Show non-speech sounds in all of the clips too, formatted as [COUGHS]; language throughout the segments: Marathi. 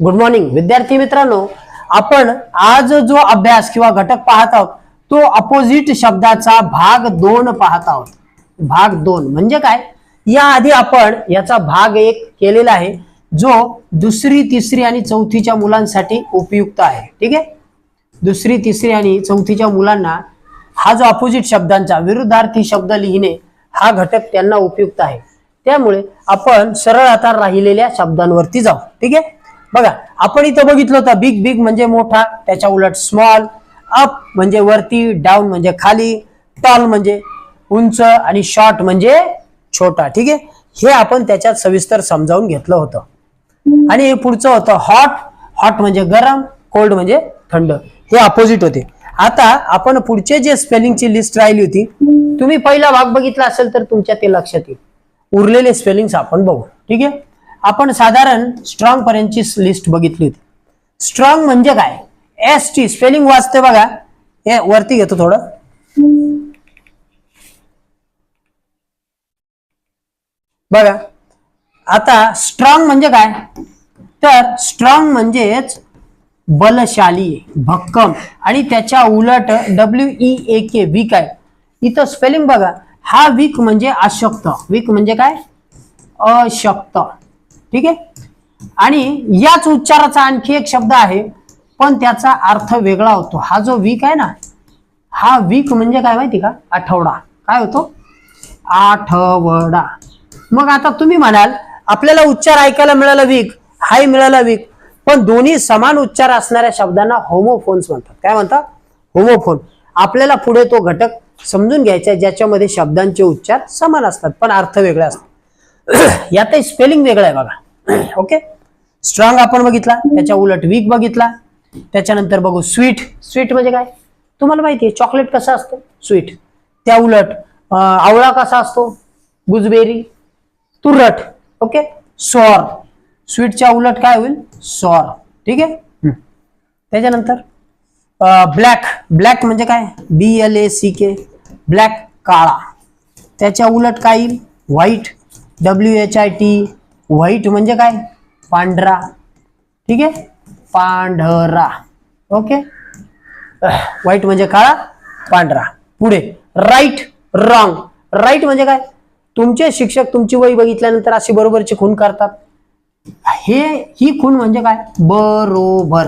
गुड मॉर्निंग विद्यार्थी मित्रांनो आपण आज जो अभ्यास किंवा घटक पाहत आहोत तो अपोजिट शब्दाचा भाग दोन पाहत आहोत. भाग दोन म्हणजे काय? याआधी आपण याचा भाग एक केलेला आहे जो दुसरी तिसरी आणि चौथीच्या मुलांसाठी उपयुक्त आहे. ठीक आहे? दुसरी तिसरी आणि चौथीच्या मुलांना हा जो अपोजिट शब्दांचा विरुद्धार्थी शब्द लिहिणे हा घटक त्यांना उपयुक्त आहे. त्यामुळे आपण सरळ आता राहिलेल्या शब्दांवरती जाऊ. ठीक आहे? बघा आपण इथं बघितलं होतं बिग बिग म्हणजे मोठा त्याच्या उलट स्मॉल अप म्हणजे वरती डाऊन म्हणजे खाली टॉल म्हणजे उंच आणि शॉर्ट म्हणजे छोटा ठीक आहे? हे आपण त्याच्यात सविस्तर समजावून घेतलं होतं. आणि हे पुढचं होतं हॉट हॉट म्हणजे गरम कोल्ड म्हणजे थंड. हे अपोजिट होते. आता आपण पुढचे जे स्पेलिंगची लिस्ट राहिली होती तुम्ही पहिला भाग बघितला असेल तर तुमच्या ते लक्षात येईल. उरलेले स्पेलिंग्स आपण बघू ठीक आहे? आपण साधारण स्ट्रॉंग पर्यंतची लिस्ट बघितली होती. स्ट्रॉंग म्हणजे काय? एस टी स्पेलिंग वाचते बघा. हे वरती घेतो थोडं. बघा. आता स्ट्रॉंग म्हणजे काय? तर स्ट्रॉंग म्हणजेच बलशाली भक्कम. आणि त्याच्या उलट W E A K weak आहे. इथं स्पेलिंग बघा. हा वीक म्हणजे अशक्त. वीक म्हणजे काय? अशक्त. ठीक आहे? आणि याच उच्चाराचा आणखी एक शब्द आहे पण त्याचा अर्थ वेगळा होतो. हा जो वीक आहे ना हा वीक म्हणजे काय माहिती का? आठवडा. काय होतो? आठवडा. मग आता तुम्ही म्हणाल आपल्याला उच्चार ऐकायला मिळाला वीक हाय मिळाला वीक पण दोन्ही समान उच्चार असणाऱ्या शब्दांना होमोफोन्स म्हणतात. काय म्हणतात? होमोफोन आपल्याला पुढे तो घटक समजून घ्यायचा आहे ज्याच्यामध्ये शब्दांचे उच्चार समान असतात पण अर्थ वेगळे असतात. [CLEARS THROAT] यातही स्पेलिंग वेगळं आहे बघा. [CLEARS THROAT] ओके स्ट्रॉंग आपण बघितला त्याच्या उलट वीक बघितला त्याच्यानंतर बघू स्वीट स्वीट म्हणजे काय? तुम्हाला माहिती आहे चॉकलेट कसं असतं? स्वीट त्या उलट आवळा कसा असतो? गुजबेरी तुरट. ओके सॉर स्वीटच्या उलट काय होईल? सॉर ठीक आहे. त्याच्यानंतर ब्लॅक ब्लॅक म्हणजे काय? B L A C K black काळा. त्याच्या उलट काय येईल? White W H I T E म्हणजे काय? पांढरा. ठीक आहे? पांढरा. ओके? व्हाईट म्हणजे काळा पांढरा. पुढे. राईट रॉंग राईट म्हणजे काय? तुमचे शिक्षक तुमची वही बघितल्यानंतर अशी बरोबरची खून करतात. हे ही खून म्हणजे काय? बरोबर.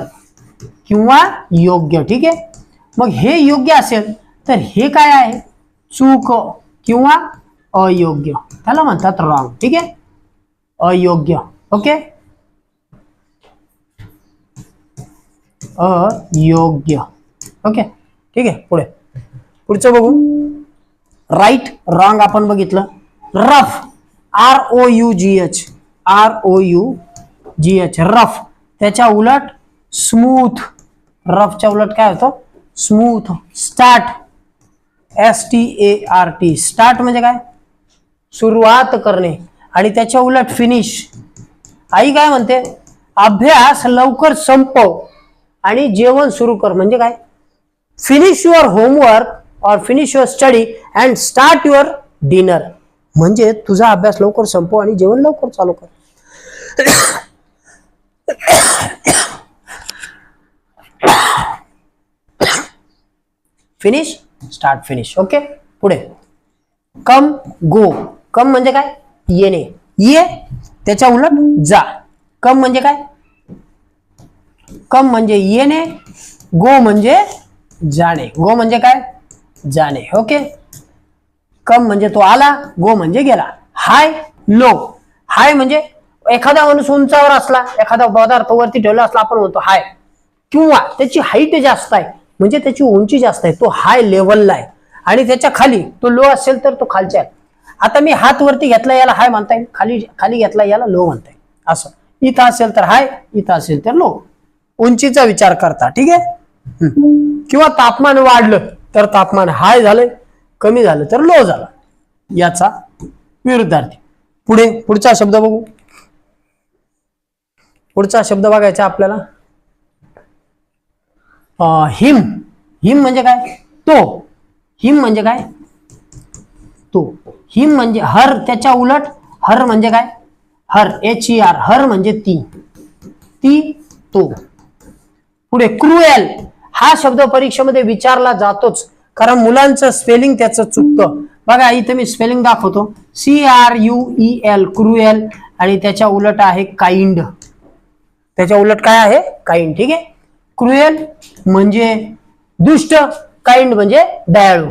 किंवा योग्य. ठीक आहे? मग हे योग्य असेल तर हे काय आहे? चूक किंवा अयोग्य. त्याला म्हणतात रॉंग ठीक आहे? अयोग्य. ओके? अयोग्य. ओके? ठीक आहे पुढे. पुढचं बघू. राईट रॉंग आपण बघितलं. Rough R O U G H R O U G H rough त्याच्या उलट स्मूथ रफच्या उलट काय होतं? Smooth start S T A R T start म्हणजे काय? सुरुवात करणे. आणि त्याच्या उलट फिनिश आई काय म्हणते? अभ्यास लवकर संपव आणि जेवण सुरू कर. म्हणजे काय? फिनिश युअर होमवर्क और finish your study and start your dinner म्हणजे तुझा अभ्यास लवकर संपव आणि जेवण लवकर चालू कर. फिनिश स्टार्ट फिनिश ओके पुढे. कम गो कम म्हणजे काय? येणे. ये त्याच्या उलट जा. कम म्हणजे काय? कम म्हणजे येणे गो म्हणजे जाणे. गो म्हणजे काय? जाणे. ओके? कम म्हणजे तो आला गो म्हणजे गेला. हाय लो हाय म्हणजे एखादा माणूस उंचावर असला एखादा पदार्थ वरती ठेवला असला आपण म्हणतो हाय. किंवा त्याची हाईट जास्त आहे म्हणजे त्याची उंची जास्त आहे तो हाय लेवलला आहे. आणि त्याच्याखाली तो लो असेल तर तो खालच्या आहे. आता मी हात वरती घेतला याला हाय म्हणता येईल. खाली खाली घेतला याला लो म्हणता येईल. असं. इथं असेल तर हाय इथं असेल तर लो. उंचीचा विचार करता ठीक आहे? किंवा तापमान वाढलं तर तापमान हाय झालं कमी झालं तर लो झाला. याचा विरुद्धार्थी. पुढे पुढचा शब्द बघू. पुढचा शब्द बघायचा आपल्याला. अं, हिम. हिम म्हणजे काय? तो. हिम म्हणजे काय? तो. हिम म्हणजे हर त्याच्या उलट हर म्हणजे काय? Her H E R her म्हणजे ती. ती तो. पुढे क्रुएल हा शब्द परीक्षेमध्ये विचारला जातोच. कारण मुलांचं स्पेलिंग त्याचं चुकतं. बघा इथे मी स्पेलिंग दाखवतो. C R U E L cruel आणि त्याच्या उलट आहे काइंड. त्याच्या उलट काय आहे? काइंड. ठीक आहे? क्रुएल म्हणजे दुष्ट काइंड म्हणजे दयाळू.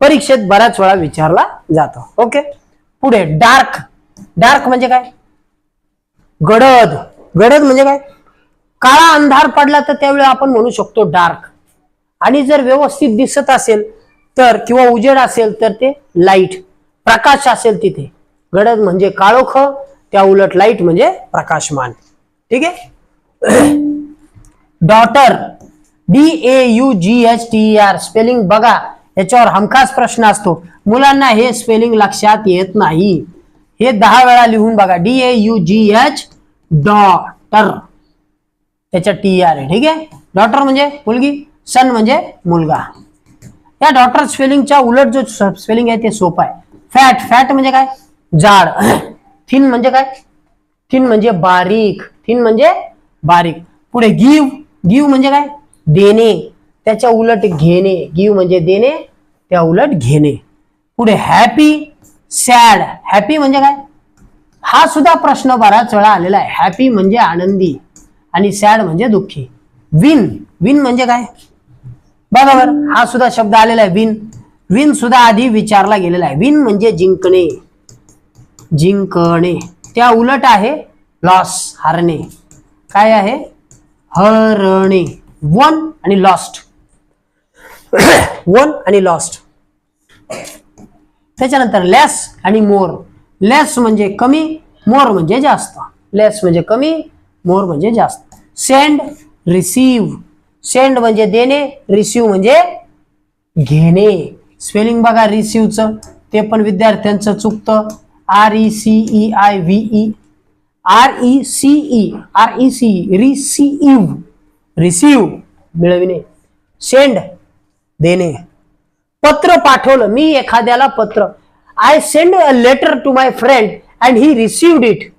परीक्षेत बऱ्याच वेळा विचारला जातो. ओके पुढे डार्क डार्क म्हणजे काय? गडद. गडद म्हणजे काय? काळा अंधार पडला तर त्यावेळी आपण म्हणू शकतो डार्क आणि जर व्यवस्थित दिसत असेल तर किंवा उजेड असेल तर ते लाइट प्रकाश असेल तिथे. गडद म्हणजे काळोख त्या उलट लाइट म्हणजे प्रकाशमान. ठीक आहे? Daughter D A U G H T R spelling बघा. हमखास प्रश्न असतो. मुलांना हे स्पेलिंग लक्षात येत नाही. हे दहा वेळा लिहून बघा. A U G H daughter त्याच्या टी आर आहे ठीक आहे? डॉटर मुलगी सन म्हणजे मुलगा. या डॉटर स्पेलिंगच्या उलट जो स्पेलिंग आहे ते सोपं आहे. फॅट फॅट काय? जाड. [CLEARS THROAT] थिन म्हणजे काय? थिन बारीक. थिन म्हणजे बारीक. पुढे गिव गिव देणे. त्याच्या उलट घेणे गिव म्हणजे देणे त्या उलट घेणे. पुढे हॅपी सॅड हॅपी म्हणजे काय? हा सुद्धा प्रश्न बराच वेळा आलेला आहे. हॅपी म्हणजे आनंदी आणि सॅड म्हणजे दुःखी. विन विन म्हणजे काय? बरोबर? हा सुद्धा शब्द आलेला आहे. विन विन सुद्धा आधी विचारला गेलेला आहे. विन म्हणजे जिंकणे. जिंकणे. त्या उलट आहे लॉस हारणे. काय आहे? हरणे. वन आणि लॉस्ट [COUGHS] वन आणि लॉस्ट त्याच्यानंतर लेस आणि मोर लेस म्हणजे कमी मोर म्हणजे जास्त. लेस म्हणजे कमी मोर म्हणजे जास्त. सेंड रिसीव सेंड म्हणजे देणे रिसीव म्हणजे घेणे. स्पेलिंग बघा रिसीवचं ते पण विद्यार्थ्यांचं चुकतं. R E C E I V E R E C E R E C receive receive मिळविणे. सेंड देणे. पत्र पाठवलं. मी एखाद्याला पत्र. I send a letter to my friend and he received it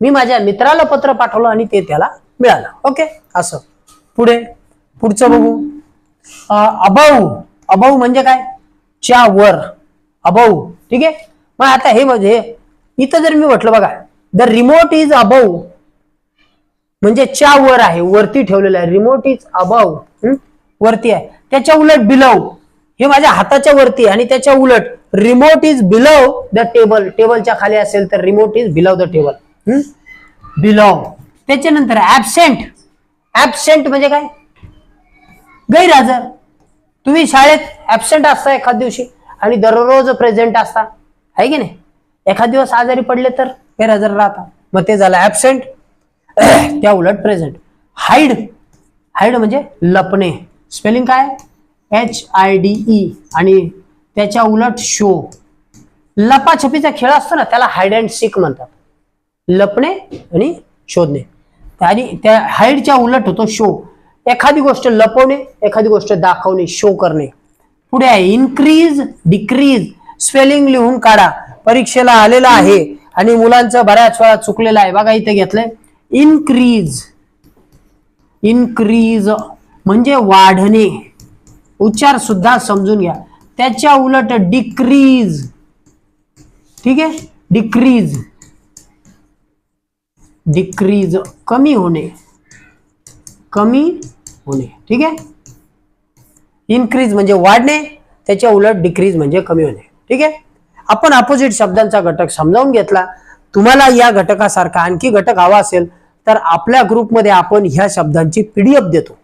मी माझ्या मित्राला पत्र पाठवलं आणि ते त्याला मिळालं. ओके असं. पुढे. पुढचं बघू. अभाऊ अभाऊ म्हणजे काय? च्या वर. अभाऊ ठीक आहे? मग आता हे म्हणजे इथं जर मी म्हटलं बघा. द रिमोट इज अभाऊ म्हणजे च्या वर आहे. वरती ठेवलेलं आहे. रिमोट इज अभाऊ वरती आहे. त्याच्या उलट बिलव हे माझ्या हाताच्या वरती आणि त्याच्या उलट remote is below the table टेबलच्या खाली असेल तर remote is below the table below त्याच्यानंतर ऍबसेंट ऍबसेंट म्हणजे काय? गैरहजर. तुम्ही शाळेत ऍबसेंट असता एखाद दिवशी आणि दररोज प्रेझेंट असता. आहे की नाही? एखाद दिवस आजारी पडले तर गैरहजर राहता. मग ते झालं ऍबसेंट [CLEARS THROAT] त्या उलट प्रेझेंट हाईड हाईड म्हणजे लपणे. स्पेलिंग काय? एच आय डी ई आणि त्याच्या उलट शो लपाछपीचा खेळ असतो ना त्याला हाईड अँड सीक म्हणतात. लपणे आणि शोधणे. आणि त्या हाईडच्या उलट होतो शो एखादी गोष्ट लपवणे एखादी गोष्ट दाखवणे शो करणे. पुढे आहे इन्क्रीज डिक्रीज स्पेलिंग लिहून काढा. परीक्षेला आलेला आहे आणि मुलांचं बऱ्याच वेळा चुकलेलं आहे. बघा इथे घेतलंय. इन्क्रीज इन्क्रीज म्हणजे वाढणे. उच्चार सुद्धा समजून घ्या. त्याच्या उलट डिक्रीज ठीक आहे? डिक्रीज डिक्रीज कमी होणे. कमी होणे. ठीक आहे? इन्क्रीज म्हणजे वाढणे त्याच्या उलट डिक्रीज म्हणजे कमी होणे. ठीक आहे? आपण अपोजिट शब्दांचा घटक समजावून घेतला. तुम्हाला या घटकासारखा आणखी घटक हवा असेल तर आपल्या ग्रुपमध्ये आपण ह्या शब्दांची पीडीएफ देतो.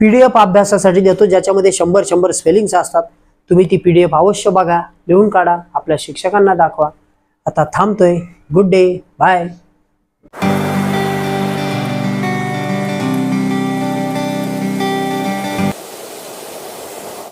पीडीएफ अभ्यासासाठी देतो ज्याच्यामध्ये शंभर शंभर स्पेलिंग्स असतात. तुम्ही ती पीडीएफ अवश्य बघा लिहून काढा आपल्या शिक्षकांना दाखवा. आता थांबतोय. Good day bye